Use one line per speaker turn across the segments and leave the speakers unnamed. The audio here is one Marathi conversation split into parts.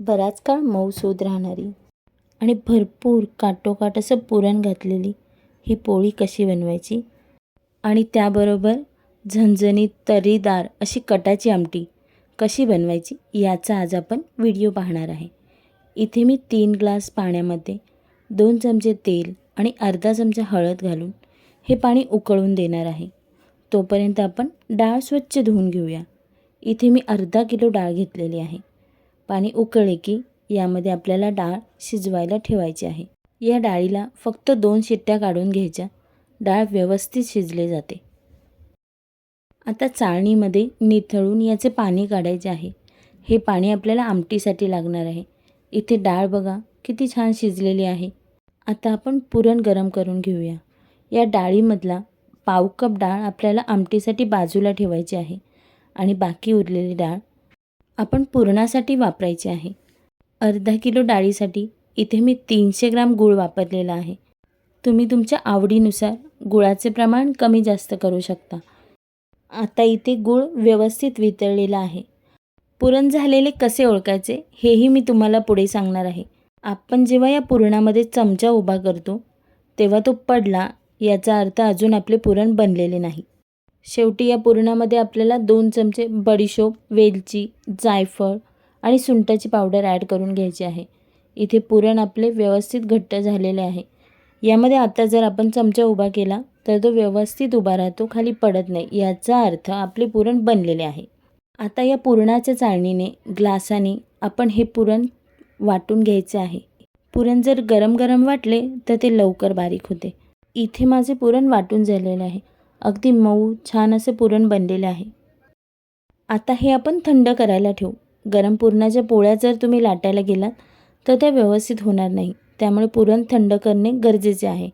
बराच काळ मऊसूद राहणारी आणि भरपूर काटोकाट असं पुरण घातलेली ही पोळी कशी बनवायची? आणि त्याबरोबर झणझणीत तरीदार अशी कटाची आमटी कशी बनवायची याचा आज आपण व्हिडिओ पाहणार आहे. इथे मी तीन ग्लास पाण्यामध्ये दोन चमचे तेल आणि अर्धा चमचा हळद घालून हे पाणी उकळून देणार आहे. तोपर्यंत आपण डाळ स्वच्छ धुवून घेऊया. इथे मी अर्धा किलो डाळ घेतलेली आहे. पाणी उकळले की यामध्ये आपल्याला डाळ शिजवायला ठेवायची आहे. या डाळीला फक्त दोन शिट्ट्या काढून घ्यायच्या. डाळ व्यवस्थित शिजले जाते. आता चाळणीमध्ये निथळून याचे पाणी काढायचे आहे. हे पाणी आपल्याला आमटीसाठी लागणार आहे. इथे डाळ बघा किती छान शिजलेली आहे. आता आपण पुरण गरम करून घेऊया. या डाळीमधला पाव कप डाळ आपल्याला आमटीसाठी बाजूला ठेवायची आहे आणि बाकी उरलेली डाळ आपण पुरणासाठी वापरायचे आहे. अर्धा किलो डाळीसाठी इथे मी तीनशे ग्राम गूळ वापरलेला आहे. तुम्ही तुमच्या आवडीनुसार गुळाचे प्रमाण कमी जास्त करू शकता. आता इथे गूळ व्यवस्थित वितळलेला आहे. पुरण झालेले कसे ओळखायचे हेही मी तुम्हाला पुढे सांगणार आहे. आपण जेव्हा या पुरणामध्ये चमचा उभा करतो तेव्हा तो पडला याचा अर्थ अजून आपले पुरण बनलेले नाही. शेवटी या पुरणामध्ये आपल्याला दोन चमचे बडीशोप वेलची जायफळ आणि सुंटाची पावडर ॲड करून घ्यायची आहे. इथे पुरण आपले व्यवस्थित घट्ट झालेले आहे. यामध्ये आता जर आपण चमचा उभा केला तर तो व्यवस्थित उभा राहतो खाली पडत नाही. याचा अर्थ आपले पुरण बनलेले आहे. आता या पुरणाच्या चाळणीने ग्लासाने आपण हे पुरण वाटून घ्यायचे आहे. पुरण जर गरम गरम वाटले तर ते लवकर बारीक होते. इथे माझे पुरण वाटून झालेले आहे. अगदी मऊ छान असे पुरण बनलेले आहे. आता हे आपण थंड करायला ठेवू. गरम पुरणाच्या पोळ्या जर तुम्ही लाटायला गेलात तर त्या व्यवस्थित होणार नाही. त्यामुळे पुरण थंड करणे गरजेचे आहे.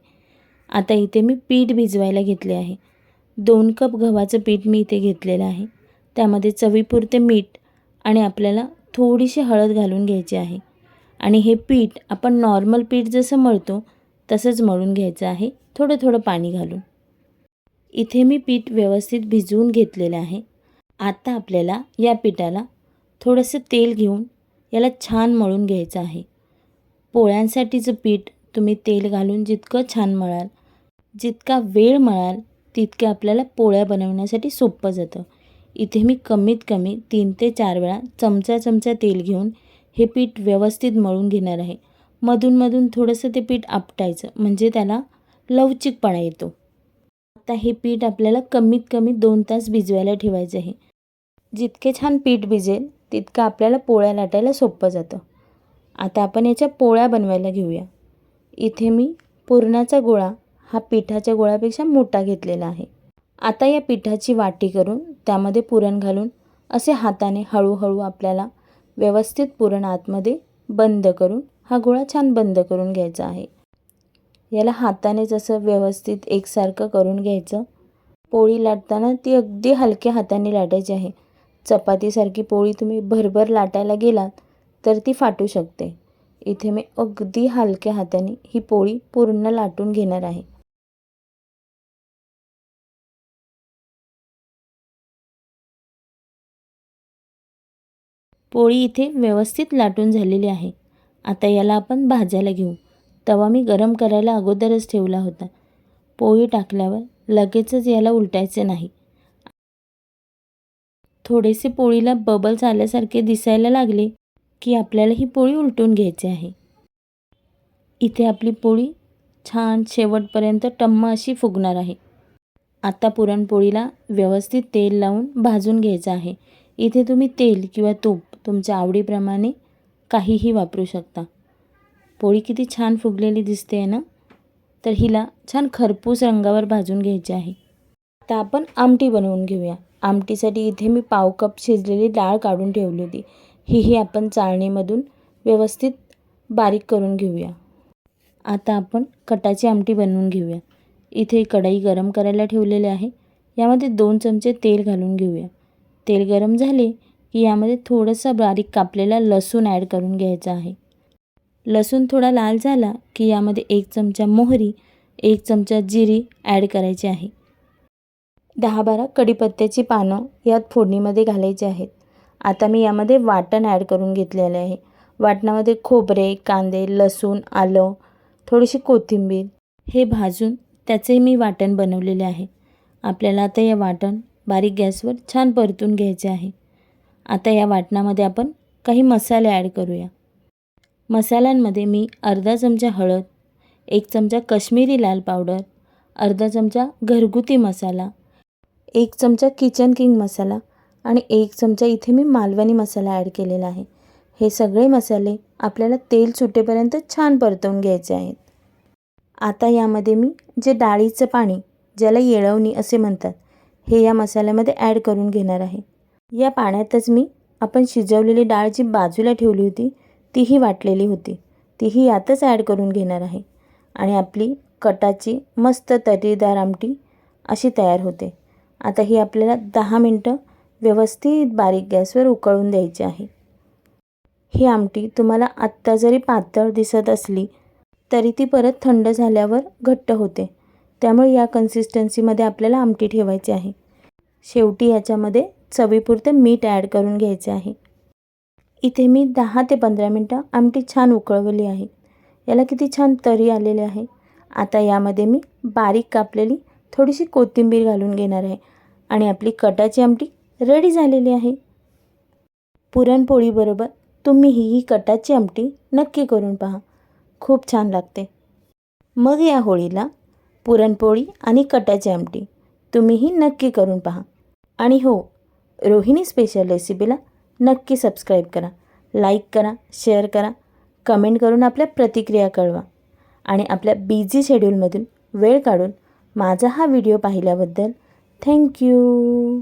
आता इथे मी पीठ भिजवायला घेतले आहे. दोन कप गव्हाचं पीठ मी इथे घेतलेलं आहे. त्यामध्ये चवीपुरते मीठ आणि आपल्याला थोडीशी हळद घालून घ्यायची आहे. आणि हे पीठ आपण नॉर्मल पीठ जसं मळतो तसंच मळून घ्यायचं आहे. थोडं थोडं पाणी घालून. इथे मी पीठ व्यवस्थित भिजवून घेतलेलं आहे. आता आपल्याला या पिठाला थोडंसं तेल घेऊन याला छान मळून घ्यायचं आहे. पोळ्यांसाठीचं पीठ तुम्ही तेल घालून जितकं छान मळाल जितका वेळ मळाल तितके आपल्याला पोळ्या बनवण्यासाठी सोपं जातं. इथे मी कमीत कमी तीन ते चार वेळा चमचा चमचा तेल घेऊन हे पीठ व्यवस्थित मळून घेणार आहे. मधूनमधून थोडंसं ते पीठ आपटायचं म्हणजे त्याला लवचिकपणा येतो. आता हे पीठ आपल्याला कमीत कमी दोन तास भिजवायला ठेवायचं आहे. जितके छान पीठ भिजेल तितकं आपल्याला पोळ्या लाटायला सोपं जातं. आता आपण याच्या पोळ्या बनवायला घेऊया. इथे मी पुरणाचा गोळा हा पिठाच्या गोळ्यापेक्षा मोठा घेतलेला आहे. आता या पिठाची वाटी करून त्यामध्ये पुरण घालून असे हाताने हळूहळू आपल्याला व्यवस्थित पुरण आतमध्ये बंद करून हा गोळा छान बंद करून घ्यायचा आहे. याला हाताने जसं व्यवस्थित एकसारखं करून घ्यायचं. पोळी लाटताना ती अगदी हलक्या हाताने लाटायची आहे. चपातीसारखी पोळी तुम्ही भरभर लाटायला गेलात तर ती फाटू शकते. इथे मी अगदी हलक्या हाताने ही पोळी पूर्ण लाटून घेणार आहे. पोळी इथे व्यवस्थित लाटून झालेली आहे. आता याला आपण भाजायला घेऊ. तवा मी गरम करायला अगोदरच ठेवला होता. पोळी टाकल्यावर लगेचच याला उलटायचे नाही. थोडेसे पोळीला बबल्स आल्यासारखे दिसायला लागले की आपल्याला ही पोळी उलटून घ्यायची आहे. इथे आपली पोळी छान शेवटपर्यंत टम्म अशी फुगणार आहे. आता पुरणपोळीला व्यवस्थित तेल लावून भाजून घ्यायचं आहे. इथे तुम्ही तेल किंवा तूप तुमच्या आवडीप्रमाणे काहीही वापरू शकता. पोळी किती छान फुगलेली दिसते आहे ना? तर हिला छान खरपूस रंगावर भाजून घ्यायची आहे. आता आपण आमटी बनवून घेऊया. आमटीसाठी इथे मी पाव कप शिजलेली डाळ काढून ठेवली होती. हीही आपण चाळणीमधून व्यवस्थित बारीक करून घेऊया. आता आपण कटाची आमटी बनवून घेऊया. इथे कढई गरम करायला ठेवलेली आहे. यामध्ये दोन चमचे तेल घालून घेऊया. तेल गरम झाले की यामध्ये थोडंसं बारीक कापलेला लसूण ॲड करून घ्यायचा आहे. लसूण थोडा लाल झाला की यामध्ये एक चमचा मोहरी एक चमचा जिरी ॲड करायची आहे. दहा बारा कढीपत्त्याची पानं यात फोडणीमध्ये घालायची आहेत. आता मी यामध्ये वाटण ॲड करून घेतलेले आहे. वाटणामध्ये खोबरे कांदे लसूण आलं थोडीशी कोथिंबीर हे भाजून त्याचे मी वाटण बनवलेले आहे. आपल्याला आता हे वाटण बारीक गॅसवर छान परतून घ्यायचे आहे. आता या वाटणामध्ये आपण काही मसाले ॲड करूया. मसाल्यांमध्ये मी अर्धा चमचा हळद एक चमचा कश्मीरी लाल पावडर अर्धा चमचा घरगुती मसाला एक चमचा किचन किंग मसाला आणि एक चमचा इथे मी मालवणी मसाला ॲड केलेला आहे. हे सगळे मसाले आपल्याला तेल सुटेपर्यंत छान परतवून घ्यायचे आहेत. आता यामध्ये मी जे डाळीचं पाणी ज्याला येळवणी असे म्हणतात हे या मसाल्यामध्ये ॲड करून घेणार आहे. या पाण्यातच मी आपण शिजवलेली डाळ जी बाजूला ठेवली होती तीही वाटलेली होती. तीही यातच ॲड करून घेणार आहे. आणि आपली कटाची मस्त तर्रीदार आमटी अशी तयार होते. आता ही आपल्याला दहा मिनटं व्यवस्थित बारीक गॅसवर उकळून द्यायची आहे. ही आमटी तुम्हाला आत्ता जरी पातळ दिसत असली तरी ती परत थंड झाल्यावर घट्ट होते. त्यामुळे या कन्सिस्टन्सीमध्ये आपल्याला आमटी ठेवायची आहे. शेवटी याच्यामध्ये चवीपुरतं मीठ ॲड करून घ्यायचे आहे. इथे मी दहा ते पंधरा मिनटं आमटी छान उकळवली आहे. याला किती छान तरी आलेले आहे. आता यामध्ये मी बारीक कापलेली थोडीशी कोथिंबीर घालून घेणार आहे आणि आपली कटाची आमटी रेडी झालेली आहे. पुरणपोळीबरोबर तुम्ही ही ही कटाची आमटी नक्की करून पहा. खूप छान लागते. मग या होळीला पुरणपोळी आणि कटाची आमटी तुम्हीही नक्की करून पहा. आणि हो रोहिणी स्पेशल रेसिपीला नक्की सबस्क्राईब करा लाईक करा शेअर करा कमेंट करून आपल्या प्रतिक्रिया कळवा. आणि आपल्या बिझी शेड्यूलमधून वेळ काढून माझा हा व्हिडिओ पाहिल्याबद्दल थँक्यू